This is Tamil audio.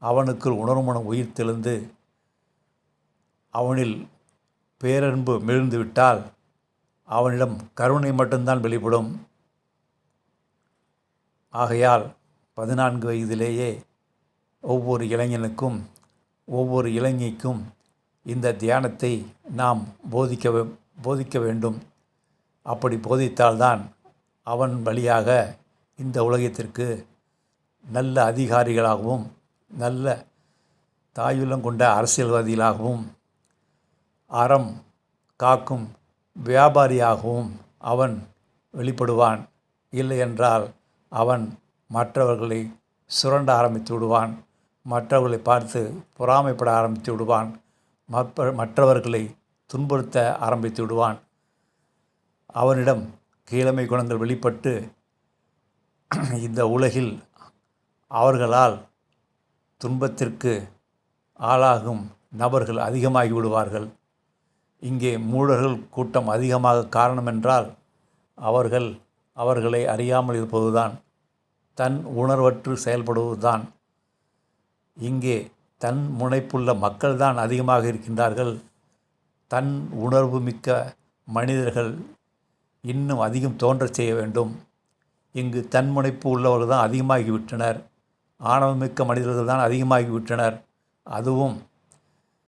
அவனுக்குள் உணர்மனம் உயிர் தெளிந்து அவனில் பேரன்பு மெழுந்துவிட்டால் அவனிடம் கருணை மட்டும்தான் வெளிப்படும். ஆகையால் பதினான்கு வயதிலேயே ஒவ்வொரு இளைஞனுக்கும் ஒவ்வொரு இளைஞிக்கும் இந்த தியானத்தை நாம் போதிக்க போதிக்க வேண்டும். அப்படி போதித்தால்தான் அவன் வழியாக இந்த உலகத்திற்கு நல்ல அதிகாரிகளாகவும் நல்ல தாயுள்ளம் கொண்ட அரசியல்வாதிகளாகவும் அறம் காக்கும் வியாபாரியாகவும் அவன் வெளிப்படுவான். இல்லையென்றால் அவன் மற்றவர்களை சுரண்ட ஆரம்பித்து விடுவான். மற்றவர்களை பார்த்து பொறாமைப்பட ஆரம்பித்து விடுவான். மற்ற மற்றவர்களை துன்புறுத்த ஆரம்பித்து விடுவான். அவனிடம் கீழமை குணங்கள் வெளிப்பட்டு இந்த உலகில் அவர்களால் துன்பத்திற்கு ஆளாகும் நபர்கள் அதிகமாகி விடுவார்கள். இங்கே மூடர்கள் கூட்டம் அதிகமாக காரணம் என்றால் அவர்கள் அவர்களை அறியாமல் இருப்பதுதான் தன் உணர்வற்று செயல்படுவதுதான். இங்கே தன் முனைப்புள்ள மக்கள்தான் அதிகமாக இருக்கின்றார்கள். தன் உணர்வு மிக்க மனிதர்கள் இன்னும் அதிகம் தோன்றச் செய்ய வேண்டும். இங்கு தன்முனைப்பு உள்ளவர்கள் தான் அதிகமாகிவிட்டனர். ஆணவமிக்க மனிதர்கள் தான் அதிகமாகிவிட்டனர். அதுவும்